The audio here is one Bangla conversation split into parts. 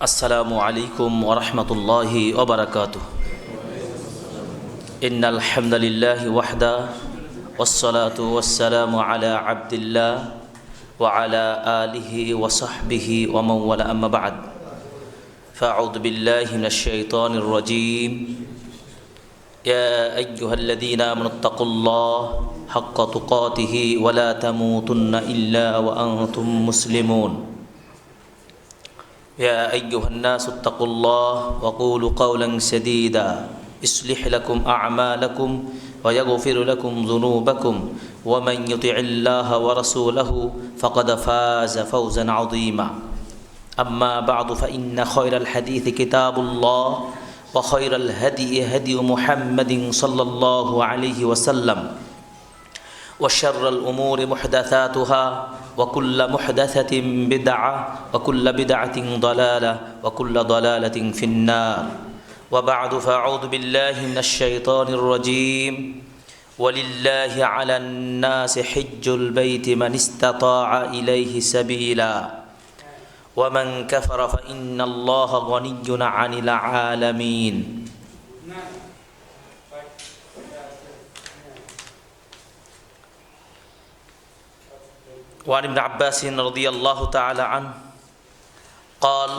السلام عليكم ورحمة الله وبركاته. إن الحمد لله وحده والصلاة والسلام على عبد الله وعلى آله وصحبه ومن ولا أما بعد فأعوذ بالله من الشيطان الرجيم. يا أيها الذين آمنوا اتقوا الله حق تقاته ولا تموتن إلا وأنتم مسلمون. يا أيها الناس اتقوا الله وقولوا قولا سديدا. يصلح لكم أعمالكم ويغفر لكم ذنوبكم. ومن يطع الله ورسوله فقد فاز فوزا عظيما. أما بعد فإن خير الحديث كتاب الله وخير الهدي هدي محمد صلى الله عليه وسلم. وشر الأمور محدثاتها وكل محدثة بدعة وكل بدعة ضلالة وكل ضلالة في النار. وبعد فأعوذ بالله من الشيطان الرجيم. ولله على الناس حج البيت من استطاع إليه سبيلا. ومن كفر فإن الله غني عن العالمين. وعن ابن عباس رضي الله تعالى عنه قال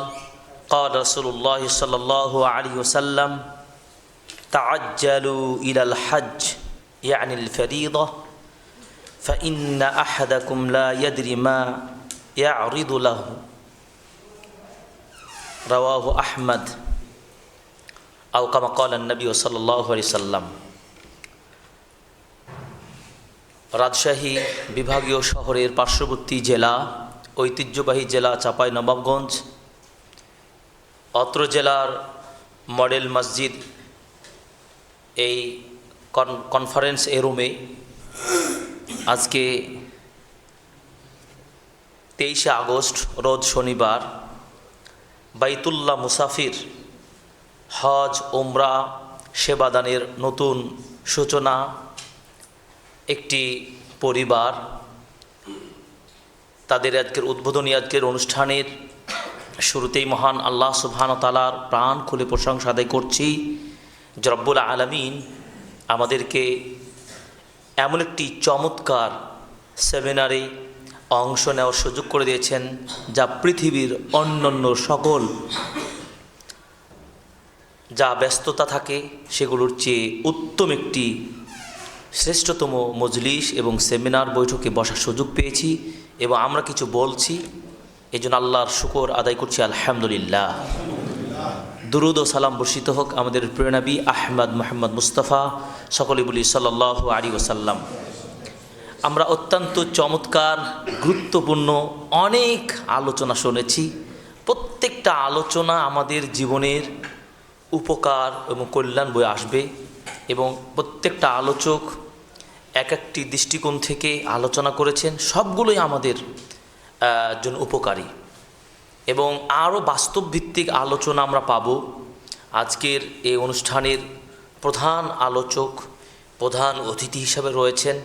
قال رسول الله صلى الله عليه وسلم تعجلوا إلى الحج يعني الفريضة فإن أحدكم لا يدري ما يعرض له. رواه أحمد أو كما قال النبي صلى الله عليه وسلم রাজশাহী বিভাগীয় শহরের পার্শ্ববর্তী জেলা, ঐতিহ্যবাহী জেলা চাপাই নবাবগঞ্জ অত্র জেলার মডেল মসজিদ এই কনফারেন্স এ রুমে আজকে তেইশে আগস্ট, রোজ শনিবার, বাইতুল্লাহ মুসাফির হজ ওমরা সেবাদানের নতুন সূচনা একটি পরিবার, তাদের আজকের উদ্বোধনী আজকের অনুষ্ঠানের শুরুতেই মহান আল্লাহ সুবহান তালার প্রাণ খুলে প্রশংসা আদায় করছি। জব্বুল আলমিন আমাদেরকে এমন একটি চমৎকার সেমিনারে অংশ নেওয়ার সুযোগ করে দিয়েছেন, যা পৃথিবীর অন্যান্য সকল যা ব্যস্ততা থাকে, সেগুলোর চেয়ে উত্তম একটি শ্রেষ্ঠতম মজলিস এবং সেমিনার বৈঠকে বসার সুযোগ পেয়েছি এবং আমরা কিছু বলছি। এই জন্য আল্লাহর শুকর আদায় করছি, আলহামদুলিল্লাহ। দুরুদ ও সালাম বর্ষিত হোক আমাদের প্রেরণাবী আহমদ মোহাম্মদ মুস্তফা সকলে বলি সাল্লাহ আলী ওসাল্লাম আমরা অত্যন্ত চমৎকার, গুরুত্বপূর্ণ অনেক আলোচনা শুনেছি। প্রত্যেকটা আলোচনা আমাদের জীবনের উপকার এবং কল্যাণ বয়ে আসবে এবং প্রত্যেকটা আলোচক এক একটি দৃষ্টিকোণ থেকে আলোচনা করেছেন, সবগুলোই আমাদের জন্য উপকারী। এবং আরও বাস্তবভিত্তিক আলোচনা আমরা পাব। আজকের এই অনুষ্ঠানের প্রধান আলোচক, প্রধান অতিথি হিসাবে রয়েছেন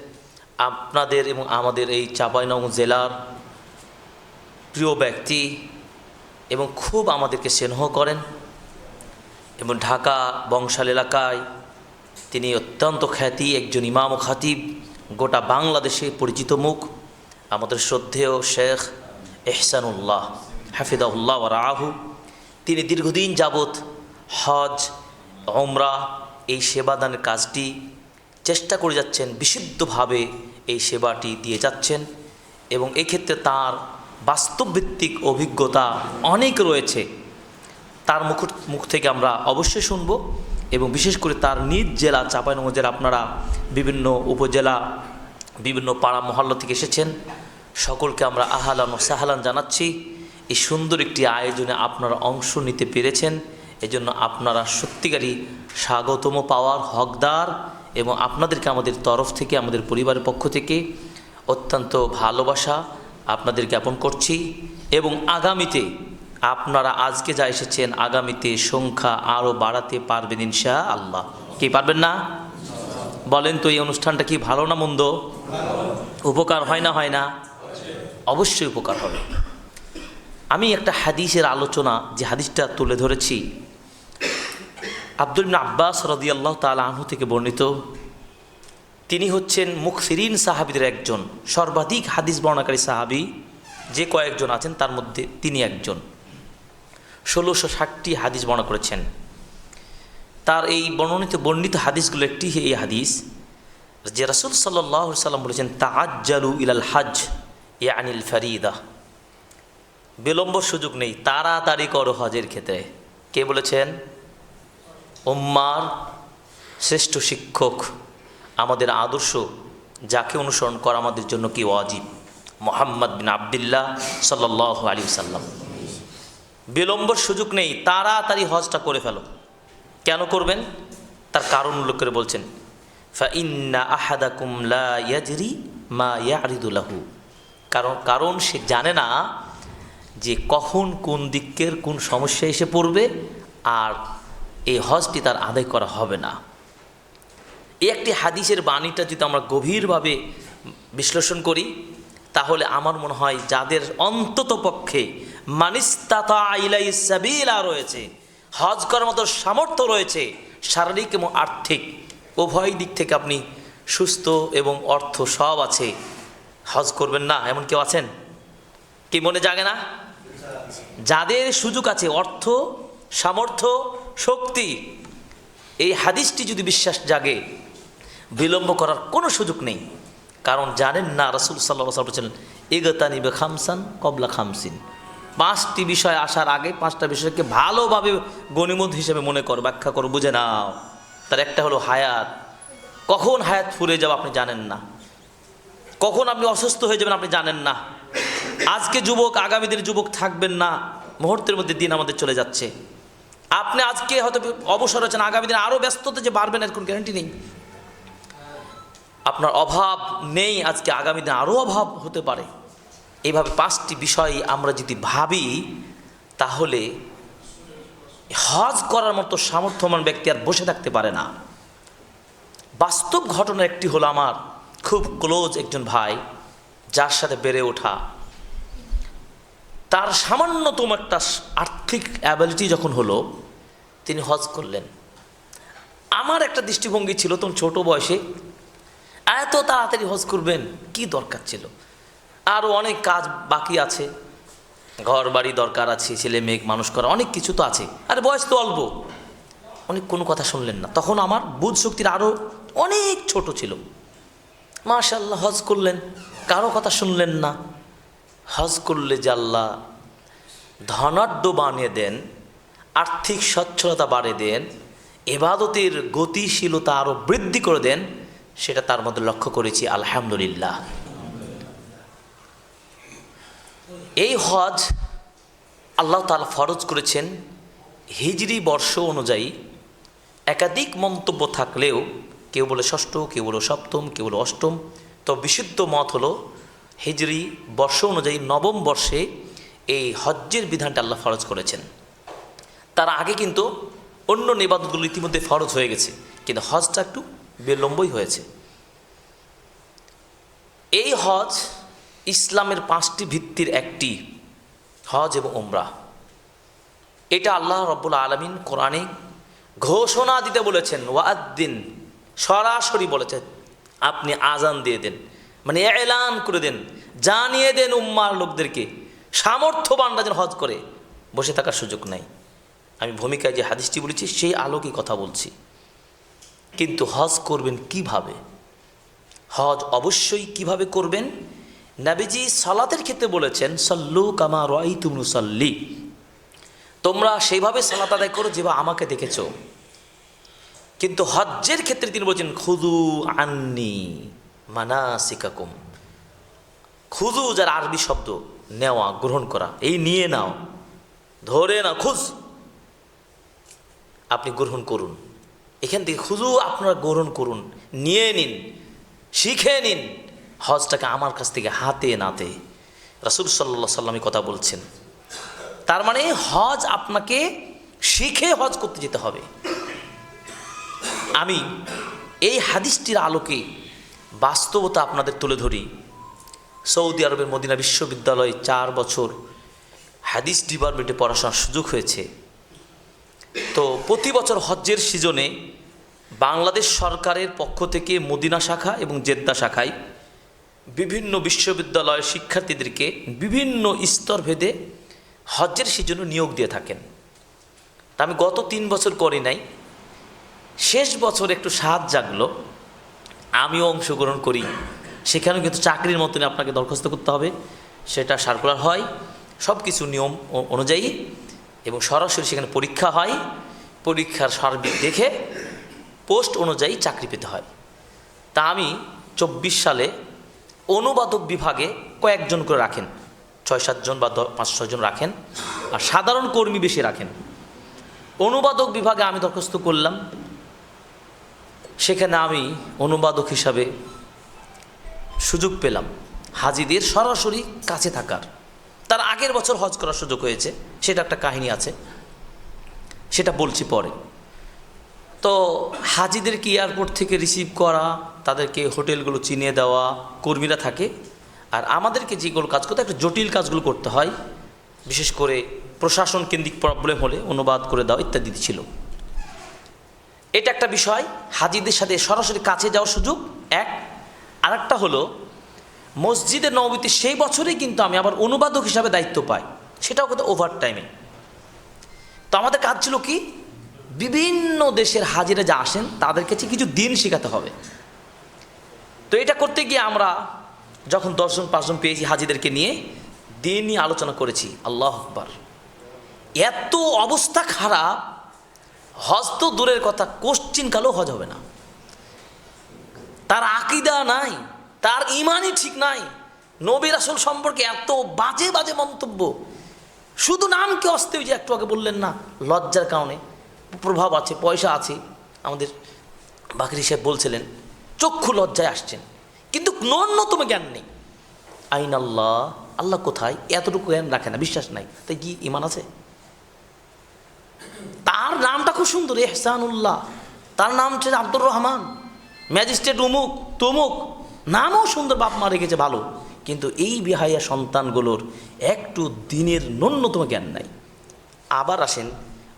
আপনাদের এবং আমাদের এই চাঁপাইনং জেলার প্রিয় ব্যক্তি এবং খুব আমাদেরকে স্নেহ করেন এবং ঢাকা বংশাল এলাকায় তিনি অত্যন্ত খ্যাতি, একজন ইমাম ও খাতিব, গোটা বাংলাদেশে পরিচিত মুখ। আমাদের শ্রদ্ধেয় শেখ এহসানুল্লাহ হাফিদাউল্লাহ রাহু তিনি দীর্ঘদিন যাবৎ হজ ওমরা এই সেবাদানের কাজটি চেষ্টা করে যাচ্ছেন, বিশুদ্ধভাবে এই সেবাটি দিয়ে যাচ্ছেন এবং এক্ষেত্রে তার বাস্তবভিত্তিক অভিজ্ঞতা অনেক রয়েছে। তার মুখ মুখ থেকে আমরা অবশ্যই শুনব। এবং বিশেষ করে তার নিজ জেলা চাঁপাইনগঞ্জের আপনারা বিভিন্ন উপজেলা, বিভিন্ন পাড়া মহল্লা থেকে এসেছেন। সকলকে আমরা আহালান ও সাহালান জানাচ্ছি। এই সুন্দর একটি আয়োজনে আপনারা অংশ নিতে পেরেছেন। এজন্য আপনারা সত্যিকারই স্বাগতম পাওয়ার হকদার এবং আপনাদেরকে আমাদের তরফ থেকে, আমাদের পরিবারের পক্ষ থেকে অত্যন্ত ভালোবাসা আপনাদের জ্ঞাপন করছি। এবং আগামীতে আপনারা আজকে যা এসেছেন, আগামীতে সংখ্যা আরও বাড়াতে পারবেন ইনশা আল্লাহ কি, পারবেন না? বলেন তো, এই অনুষ্ঠানটা কি ভালো না মন্দ? উপকার হয় না হয় না? অবশ্যই উপকার হবে। আমি একটা হাদিসের আলোচনা, যে হাদিসটা তুলে ধরেছি। আব্দুল আব্বাস রদিয়াল্লাহ তালা আনহু থেকে বর্ণিত। তিনি হচ্ছেন মুখসিরিন সাহাবিদের একজন, সর্বাধিক হাদিস বর্ণাকারী সাহাবি। যে কয়েকজন আছেন, তার মধ্যে তিনি একজন। ষোলোশো ষাটটি হাদিস বর্ণনা করেছেন। তার এই বর্ণনিত বর্ণিত হাদিসগুলো একটি এই হাদিস যে রাসুল সাল্লাহ সাল্লাম বলেছেন তাজ্জালু ইলাল হাজ এ আনিল ফারিদা। বিলম্ব সুযোগ নেই, তাড়াতাড়ি করো হজের ক্ষেত্রে। কে বলেছেন? উম্মার শ্রেষ্ঠ শিক্ষক, আমাদের আদর্শ, যাকে অনুসরণ করা আমাদের জন্য কি ওয়াজিব? মোহাম্মদ বিন আবদুল্লাহ সাল্লাহ আলী সাল্লাম। বিলম্বর সুযোগ নেই, তাড়াতাড়ি হজটা করে ফেলো। কেন করবেন? তার কারণ উল্লেখ করে বলছেন, ফা ইন্না আহাদাকুম লা ইয়াজরি মা কারণ কারণ সে জানে না যে কখন কোন দিকের কোন সমস্যা এসে পড়বে আর এই হজটি তার আদায় করা হবে না। এই একটি হাদিসের বাণীটা যদি আমরা গভীরভাবে বিশ্লেষণ করি তাহলে আমার মনে হয় যাদের অন্তত পক্ষে মানিস্তাতা রয়েছে, হজ করার মতো সামর্থ্য রয়েছে, শারীরিক এবং আর্থিক, উভয় দিক থেকে আপনি সুস্থ এবং অর্থ সব আছে, হজ করবেন না, এমন কেউ আছেন? কি মনে জাগে না? যাদের সুযোগ আছে, অর্থ, সামর্থ্য, শক্তি, এই হাদিসটি যদি বিশ্বাস জাগে, বিলম্ব করার কোনো সুযোগ নেই। কারণ জানেন না রসুল সাল্লাহ সাল্লাম বলছিলেন এগতানিবে খামসান কবলা খামসিন। পাঁচটি বিষয় আসার আগে পাঁচটা বিষয়কে ভালোভাবে গণিমত হিসেবে মনে কর, ব্যাখ্যা করো, বুঝে নাও। তার একটা হলো হায়াত। কখন হায়াত ফুরে যাবে আপনি জানেন না। কখন আপনি অসুস্থ হয়ে যাবেন আপনি জানেন না। আজকে যুবক, আগামী দিনে যুবক থাকবেন না। মুহূর্তের মধ্যে দিন আমাদের চলে যাচ্ছে। আপনি আজকে হয়তো অবসর হচ্ছেন আগামী দিনে আরও ব্যস্ততা যে বাড়বেন এর কোনো গ্যারান্টি নেই। আপনার অভাব নেই, আজকে আগামী দিনে আরও অভাব হতে পারে। এইভাবে পাঁচটি বিষয় আমরা যদি ভাবি, তাহলে হজ করার মতো সামর্থ্যমান ব্যক্তি আর বসে থাকতে পারে না। বাস্তব ঘটনা একটি হলো আমার খুব ক্লোজ একজন ভাই, যার সাথে বেড়ে ওঠা। তার সামান্যতম একটা আর্থিক অ্যাবিলিটি যখন হলো, তিনি হজ করলেন। আমার একটা দৃষ্টিভঙ্গি ছিল তখন ছোট বয়সে এত তাড়াতাড়ি হজ করবেন, কি দরকার ছিল? আরও অনেক কাজ বাকি আছে। ঘর বাড়ি দরকার আছে, ছেলে মেয়ে মানুষ করা, অনেক কিছু তো আছে। আরে বয়স তো অল্প। অনেক কোনো কথা শুনলেন না। তখন আমার বুধ শক্তির আরও অনেক ছোট ছিল। মাশাল্লাহ হজ করলেন। কারও কথা শুনলেন না। হজ করলে আল্লাহ ধনাঢ্য বানিয়ে দেন, আর্থিক সচ্ছলতা বাড়িয়ে দেন, এবাদতের গতিশীলতা আরও বৃদ্ধি করে দেন সেটা তার মধ্যে লক্ষ্য করেছি, আলহামদুলিল্লাহ। এই হজ আল্লাহ তালা ফরজ করেছেন হিজরি বর্ষ অনুযায়ী। একাধিক মন্তব্য থাকলেও কেউ বলে ষষ্ঠ, কেউ বলে সপ্তম, কেউ বলে অষ্টম। তো বিশুদ্ধ মত হলো হিজরি বর্ষ অনুযায়ী নবম বর্ষে এই হজ্জের বিধানটা আল্লাহ ফরজ করেছেন। তার আগে কিন্তু অন্য নিবাদতগুলো ইতিমধ্যে ফরজ হয়ে গেছে। কিন্তু হজটা একটু বিলম্বই হয়েছে। এই হজ ইসলামের পাঁচটি ভিত্তির একটি হজ এবং ওমরা এটা আল্লাহ রব্বুল আলমিন কোরআনে ঘোষণা দিতে বলেছেন ওয়াদ্দিন সরাসরি বলেছেন, আপনি আজান দিয়ে দেন মানে এলান করে দেন, জানিয়ে দেন উম্মার লোকদেরকে সামর্থ্যবানরা যেন হজ করে, বসে থাকার সুযোগ নাই। আমি ভূমিকায় যে হাদিসটি বলেছি, সেই আলোকে কথা বলছি। কিন্তু হজ করবেন কীভাবে? হজ অবশ্যই কীভাবে করবেন? নাবিজি সালাতের ক্ষেত্রে বলেছেন, সল্লু কামা রয় তুমনু সল্লি তোমরা সেইভাবে সালাত আদায় করো যেভাবে আমাকে দেখেছ। কিন্তু হজ্জের ক্ষেত্রে তিনি বলছেন খুদু আন্নি মানা সিকাকুম খুদু যার আরবি শব্দ, নেওয়া, গ্রহণ করা, এই নিয়ে নাও। ধরে না খুঁজ। আপনি গ্রহণ করুন। এখান থেকে খুদু আপনারা গ্রহণ করুন, নিয়ে নিন, শিখে নিন। হজটাকে আমার কাছ থেকে হাতে নাতে। রাসুল সাল্লা সাল্লামী কথা বলছেন। তার মানে হজ আপনাকে শিখে হজ করতে যেতে হবে। আমি এই হাদিসটির আলোকে বাস্তবতা আপনাদের তুলে ধরি। সৌদি আরবের মদিনা বিশ্ববিদ্যালয়ে চার বছর হাদিস ডিপার্টমেন্টে পড়াশোনার সুযোগ হয়েছে। তো প্রতি বছর হজ্জের সিজনে বাংলাদেশ সরকারের পক্ষ থেকে মদিনা শাখা এবং জেদ্দা শাখায় বিভিন্ন বিশ্ববিদ্যালয়ের শিক্ষার্থীদেরকে বিভিন্ন স্তরভেদে হজ্জের সিজনে নিয়োগ দিয়ে থাকেন। তা আমি গত তিন বছর করি নাই। শেষ বছর একটু স্বাদ জাগলো। আমিও অংশগ্রহণ করি। সেখানেও কিন্তু চাকরির মতন আপনাকে দরখাস্ত করতে হবে। সেটা সার্কুলার হয় সব কিছু নিয়ম অনুযায়ী এবং সরাসরি সেখানে পরীক্ষা হয়। পরীক্ষার সার্বিক দেখে পোস্ট অনুযায়ী চাকরি পেতে হয়। তা আমি চব্বিশ সালে অনুবাদক বিভাগে কয়েকজন করে রাখেন। ছয় সাতজন বা পাঁচ ছজন রাখেন আর সাধারণ কর্মী বেশি রাখেন। অনুবাদক বিভাগে আমি দরখাস্ত করলাম। সেখানে আমি অনুবাদক হিসাবে সুযোগ পেলাম। হাজিদের সরাসরি কাছে থাকার। তার আগের বছর হজ করার সুযোগ হয়েছে। সেটা একটা কাহিনী আছে। সেটা বলছি পরে। তো হাজিদেরকে এয়ারপোর্ট থেকে রিসিভ করা, তাদেরকে হোটেলগুলো চিনিয়ে দেওয়া, কর্মীরা থাকে। আর আমাদেরকে যেগুলো কাজ করতে, একটা জটিল কাজগুলো করতে হয়। বিশেষ করে প্রশাসন কেন্দ্রিক প্রবলেম হলে অনুবাদ করে দেওয়া ইত্যাদি ছিল। এটা একটা বিষয়। হাজিদের সাথে সরাসরি কাছে যাওয়ার সুযোগ, এক। আরেকটা হলো মসজিদের নবমীতে সেই বছরেই কিন্তু আমি আবার অনুবাদক হিসাবে দায়িত্ব পাই। সেটাও কিন্তু ওভার টাইমে তো আমাদের কাজ ছিল কি? বিভিন্ন দেশের হাজিরা যা আসেন তাদের কাছে কিছু দিন শেখাতে হবে। তো এটা করতে গিয়ে আমরা যখন দশজন, পাঁচজন পেয়েছি হাজিদেরকে নিয়ে দিন নিয়ে আলোচনা করেছি, আল্লাহ আকবার। এত অবস্থা খারাপ, হজ তো দূরের কথা, কোশ্চিন কালেও হজ হবে না। তার আকিদা নাই, তার ইমানই ঠিক নাই। নবীর আসল সম্পর্কে এত বাজে বাজে মন্তব্য। শুধু নামকে অস্তে যে একটু আগে বললেন না, লজ্জার কারণে। প্রভাব আছে, পয়সা আছে। আমাদের বাকরি সাহেব বলছিলেন, চক্ষু লজ্জায় আসছেন। কিন্তু ন্যূনতম জ্ঞান নেই। আইন আল্লাহ আল্লাহ কোথায়? এতটুকু জ্ঞান রাখে না, বিশ্বাস নাই। তাই কি ইমান আছে? তার নামটা খুব সুন্দর, এহসানুল্লাহ। তার নাম হচ্ছে আব্দুর রহমান। ম্যাজিস্ট্রেট উমুক, তমুক। নামও সুন্দর, বাপ মা রেখেছে ভালো। কিন্তু এই বিহাইয়া সন্তানগুলোর একটু দিনের ন্যূনতম জ্ঞান নাই। আবার আসেন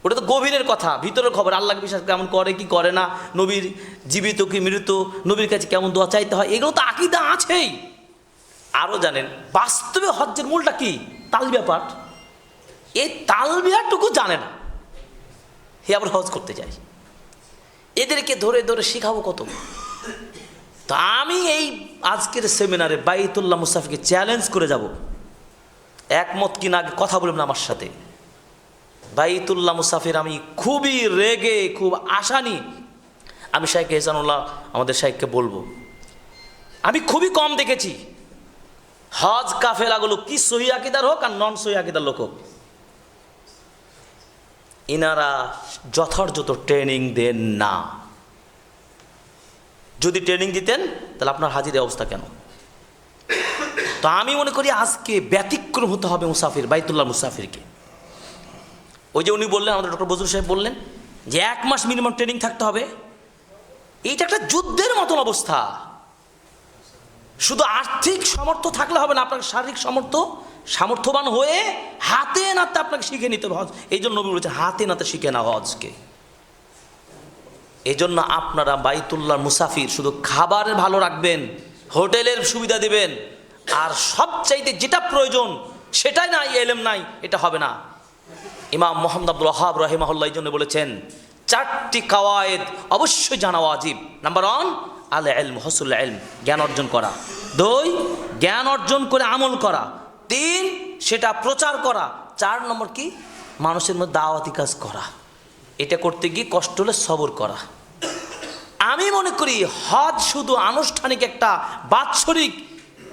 ওটা তো গভীরের কথা, ভিতরের খবর, আল্লাহকে বিশ্বাস কেমন করে, কি করে না, নবীর জীবিত কি মৃত নবীর কাছে কেমন দোয়া চাইতে হয়, এগুলো তো আকিদা আছেই। আরও জানেন, বাস্তবে হজ্জের মূলটা কি? তালবিয়া পাঠ। এই তালবিয়াটুকু জানে না। হে আবার হজ করতে যাই। এদেরকে ধরে ধরে শেখাবো কত? তো আমি এই আজকের সেমিনারে বাইতুল্লাহ মুস্তাফিকে চ্যালেঞ্জ করে যাব। একমত কিনা আগে কথা বলবেন আমার সাথে। বাইতুল্লাহ মুসাফির, আমি খুবই রেগে, খুব আসানি আমি শাইখ এহসানুল্লাহ, আমাদের শাইখকে বলব। আমি খুবই কম দেখেছি। হজ কাফেলাগুলো কি সহি আকিদার হোক আর নন সহি আকিদার লোক হোক। ইনারা যথাযথ ট্রেনিং দেন না। যদি ট্রেনিং দিতেন, তাহলে আপনার হাজির অবস্থা কেন? তো আমি মনে করি আজকে ব্যতিক্রম হতে হবে মুসাফির, বাইতুল্লাহ মুসাফিরকে। ওই যে উনি বললেন, আমাদের ডক্টর বজরুল সাহেব বললেন যে এক মাস মিনিমাম ট্রেনিং থাকতে হবে। এইটা একটা যুদ্ধের মতন অবস্থা। শুধু আর্থিক সামর্থ্য থাকলে হবে না আপনার শারীরিক সামর্থ্য, সামর্থ্যবান হয়ে হাতে নাতে আপনাকে শিখে নিতে হবে হজ। এই জন্য নবী বলেছে হাতে নাতে শিখে না হজকে। এই জন্য আপনারা বাইতুল্লাহ মুসাফির শুধু খাবারের ভালো রাখবেন, হোটেলের সুবিধা দিবেন, আর সবচাইতে যেটা প্রয়োজন সেটাই নাই, এলেম নাই, এটা হবে না। ইমাম মোহাম্মদ আব্দুল ওহাব রহিমাহুল্লাহ জন্য বলেছেন, চারটি কাওয়ায়েদ অবশ্যই জানা ওয়াজিব। নাম্বার ওয়ান আল এলম হসুল এলম জ্ঞান অর্জন করা। দুই, জ্ঞান অর্জন করে আমল করা। তিন, সেটা প্রচার করা। চার নম্বর কি? মানুষের মধ্যে দাওয়াতি কাজ করা। এটা করতে গিয়ে কষ্ট হলে সবর করা। আমি মনে করি হজ শুধু আনুষ্ঠানিক একটা বাৎসরিক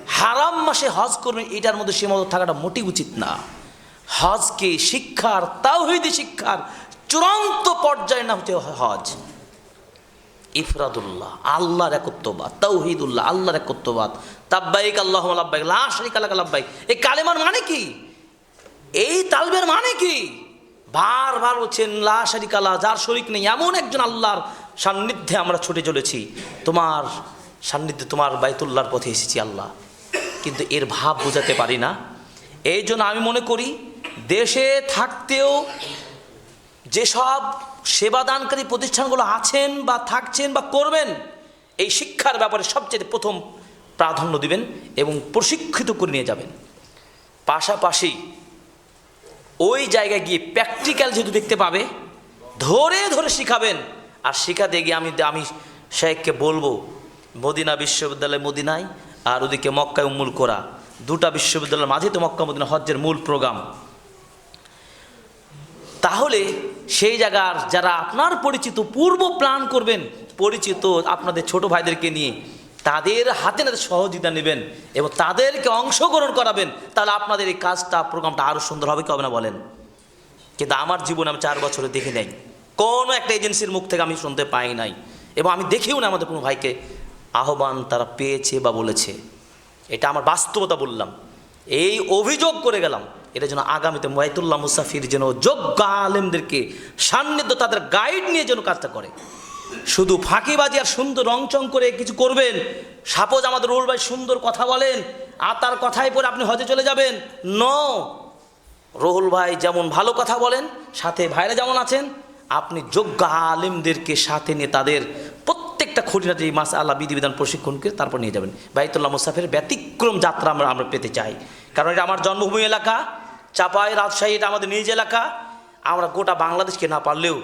হারাম মাসে হজ করবেন এটার মধ্যে সীমাবদ্ধ থাকাটা মোটেই উচিত না। হজকে শিক্ষার, তাওহিদি শিক্ষার চূড়ান্ত পর্যায়ে না হচ্ছে হজ। ইফরাদুল্লাহ, আল্লাহর একত্ববাদ তৌহিদুল্লাহ আল্লাহর একত্ববাদ। তাব্বাইক আল্লাহ আব্বাইক লা শরিক আলাক আব্বাইক এই কালেমার মানে কি? এই তালবের মানে কি? বারবার বলছেন, লা শরিক আল্লাহ যার শরিক নেই, এমন একজন আল্লাহর সান্নিধ্যে আমরা ছুটে চলেছি। তোমার সান্নিধ্যে তোমার বাইতুল্লাহর পথে এসেছি আল্লাহ। কিন্তু এর ভাব বোঝাতে পারি না। এই জন্য আমি মনে করি দেশে থাকতেও যেসব সেবাদানকারী প্রতিষ্ঠানগুলো আছেন বা থাকছেন বা করবেন, এই শিক্ষার ব্যাপারে সবচেয়ে প্রথম প্রাধান্য দিবেন এবং প্রশিক্ষিত করে নিয়ে যাবেন। পাশাপাশি ওই জায়গায় গিয়ে প্র্যাকটিক্যাল যেহেতু দেখতে পাবে, ধরে ধরে শিখাবেন। আর শেখাতে গিয়ে আমি আমি শেখকে বলব, মদিনা বিশ্ববিদ্যালয় মদিনায় আর ওদিকে মক্কায় উম্মুল করা। দুটা বিশ্ববিদ্যালয়ের মাঝে তো মক্কা মদিনা হজ্জের মূল প্রোগ্রাম তাহলে সেই জায়গার যারা আপনার পরিচিত পূর্ব প্ল্যান করবেন, পরিচিত আপনাদের ছোট ভাইদেরকে নিয়ে, তাদের হাতে নাতে সহযোগিতা নেবেন এবং তাদেরকে অংশগ্রহণ করাবেন, তাহলে আপনাদের এই কাজটা, প্রোগ্রামটা আরও সুন্দর হবে কি হবে না বলেন? কিন্তু আমার জীবন আমি চার বছরে দেখি নাই। কোনো একটা এজেন্সির মুখ থেকে আমি শুনতে পাই নাই। এবং আমি দেখিও না আমাদের কোনো ভাইকে আহ্বান তারা পেয়েছে বা বলেছে। এটা আমার বাস্তবতা বললাম। এই অভিযোগ করে গেলাম। এটা যেন আগামীতে মোয়াইতুল্লাহ মুসাফির যেন যোগ্য আলেমদেরকে সান্নিধ্য তাদের গাইড নিয়ে যেন কাজটা করে। শুধু ফাঁকিবাজি আর সুন্দর রংচং করে কিছু করবেন। সাপোজ আমাদের রুল ভাই সুন্দর কথা বলেন, আর তার কথাই পরে আপনি হজে চলে যাবেন। ন। রহুল ভাই যেমন ভালো কথা বলেন, সাথে ভাইরা যেমন আছেন, আপনি যোগ্য আলেমদেরকে সাথে নিয়ে তাদের প্রত্যেকটা খুঁটিনাটি মাস আল্লাহ বিধিবিধান প্রশিক্ষণকে তারপর নিয়ে যাবেন। বাইতুল্লাহ মুসাফের ব্যতিক্রম যাত্রা আমরা আমরা পেতে চাই। কারণ এটা আমার জন্মভূমি এলাকা চাপাই রাজশাহী এটা আমাদের নিজ এলাকা। আমরা গোটা বাংলাদেশকে না পারলেও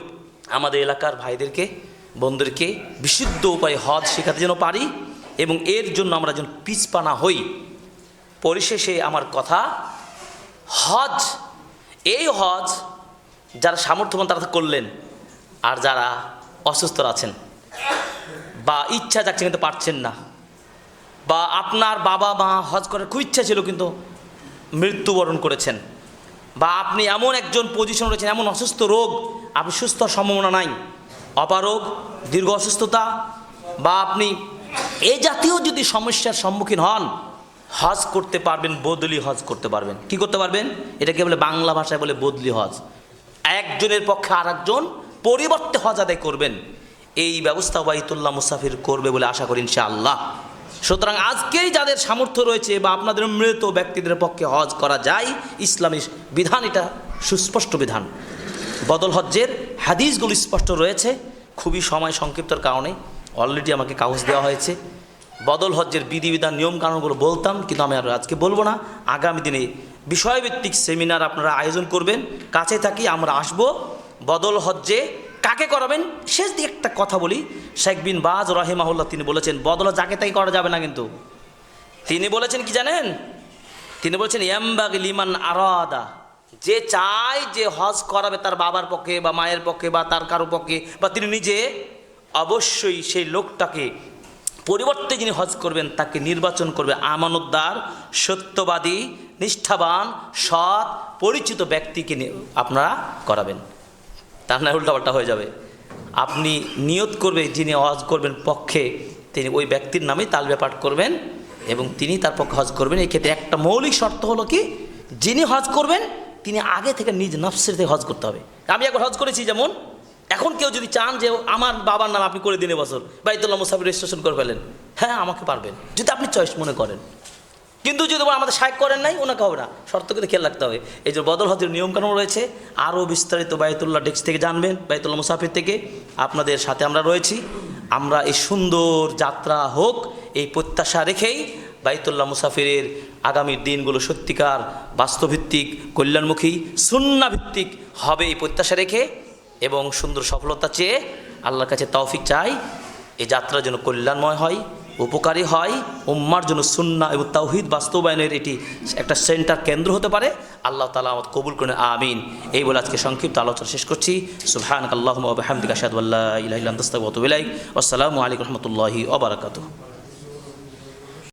আমাদের এলাকার ভাইদেরকে, বন্ধুদেরকে বিশুদ্ধ উপায়ে হজ শেখাতে যেন পারি এবং এর জন্য আমরা যেন পিছপা হই। পরিশেষে আমার কথা, হজ, এই হজ যারা সামর্থ্যবান তারা করলেন, আর যারা অসুস্থ আছেন। বা ইচ্ছা যাচ্ছে কিন্তু পারছেন না। বা আপনার বাবা মা হজ করার খুব ইচ্ছা ছিল কিন্তু মৃত্যুবরণ করেছেন। বা আপনি এমন একজন পজিশন রয়েছেন, এমন অসুস্থ রোগ, আপনি সুস্থ সম্ভাবনা নাই। অপারোগ, দীর্ঘ অসুস্থতা, বা আপনি এ জাতীয় যদি সমস্যার সম্মুখীন হন, হজ করতে পারবেন, বদলি হজ করতে পারবেন। কি করতে পারবেন? এটাকে বলে বাংলা ভাষায় বলে বদলি হজ। একজনের পক্ষে আর একজন পরিবর্তে হজ আদায় করবেন। এই ব্যবস্থা বাইতুল্লাহ মুসাফির করবে বলে আশা করি ইনশাআল্লাহ। সুতরাং আজকেই যাদের সামর্থ্য রয়েছে বা আপনাদের মৃত ব্যক্তিদের পক্ষে হজ করা যায়, ইসলামী বিধান এটা সুস্পষ্ট বিধান। বদল হজ্জের হাদিসগুলো স্পষ্ট রয়েছে, খুবই সময় সংক্ষিপ্তর কারণে অলরেডি আমাকে কাগজ দেওয়া হয়েছে। বদল হজ্জের বিধিবিধান নিয়ম নিয়মকানুনগুলো বলতাম, কিন্তু আমি আর আজকে বলব না। আগামী দিনে বিষয়ভিত্তিক সেমিনার আপনারা আয়োজন করবেন। কাছে থাকি, আমরা আসব। বদল হজ্জে কাকে করাবেন? শেষ দিকে একটা কথা বলি। শেখ বিন বাজ রহেমাহুল্লাহ তিনি বলেছেন, বদলা যাকে তাই করা যাবে না কিন্তু। তিনি বলেছেন কি জানেন? তিনি বলেছেন, ইয়ামবাগ লিমান আরাদা। যে চায় যে হজ করাবে তার বাবার পক্ষে বা মায়ের পক্ষে বা তার কারও পক্ষে বা তিনি নিজে, অবশ্যই সেই লোকটাকে পরিবর্তে যিনি হজ করবেন, তাকে নির্বাচন করবে আমানতদার, সত্যবাদী, নিষ্ঠাবান, সৎ, পরিচিত ব্যক্তিকে আপনারা করাবেন। তার না, উল্টাপাল্টা হয়ে যাবে। আপনি নিয়ত করবে যিনি হজ করবেন পক্ষে, তিনি ওই ব্যক্তির নামেই তালবে পাঠ করবেন এবং তিনি তার পক্ষে হজ করবেন। এই ক্ষেত্রে একটা মৌলিক শর্ত হলো কি? যিনি হজ করবেন, তিনি আগে থেকে নিজ নফসের থেকে হজ করতে হবে। আমি একবার হজ করেছি যেমন, এখন কেউ যদি চান যে আমার বাবার নাম আপনি করে দিন বছর, বাইতুল্লাহ মুসাফির রেজিস্ট্রেশন করে ফেলেন হ্যাঁ আমাকে পারবেন। যদি আপনি চয়েস মনে করেন। কিন্তু যদি আমাদের সাহেব করেন নাই, ওনাকে হবে না। শর্ত কিন্তু খেয়াল রাখতে হবে। এই যে বদল হজের নিয়মকানুন রয়েছে, আরও বিস্তারিত বায়তুল্লাহ ডেক্স থেকে জানবেন, বায়তুল্লাহ মুসাফির থেকে। আপনাদের সাথে আমরা রয়েছি। আমরা এই সুন্দর যাত্রা হোক, এই প্রত্যাশা রেখেই বাইতুল্লাহ মুসাফিরের আগামী দিনগুলো সত্যিকার বাস্তবভিত্তিক, কল্যাণমুখী, সুন্নাভিত্তিক হবে এই প্রত্যাশা রেখে এবং সুন্দর সফলতা চেয়ে আল্লাহর কাছে তৌফিক চাই। এই যাত্রা যেন কল্যাণময় হয়। উপকারী হয়। উম্মার জন্য সুন্না এবং তাওহিদ বাস্তবায়নের এটি একটা সেন্টার কেন্দ্র হতে পারে। আল্লাহ তালা আমাদের কবুল করেন, আমিন। এই বলে আজকে সংক্ষিপ্ত আলোচনা শেষ করছি। সুহান আল্লাহ হামদিকা সাদুল্লাহ ইলাহ আসসালামু আলাইকুম রহমতুল্লাহি ওবরাকাতুহ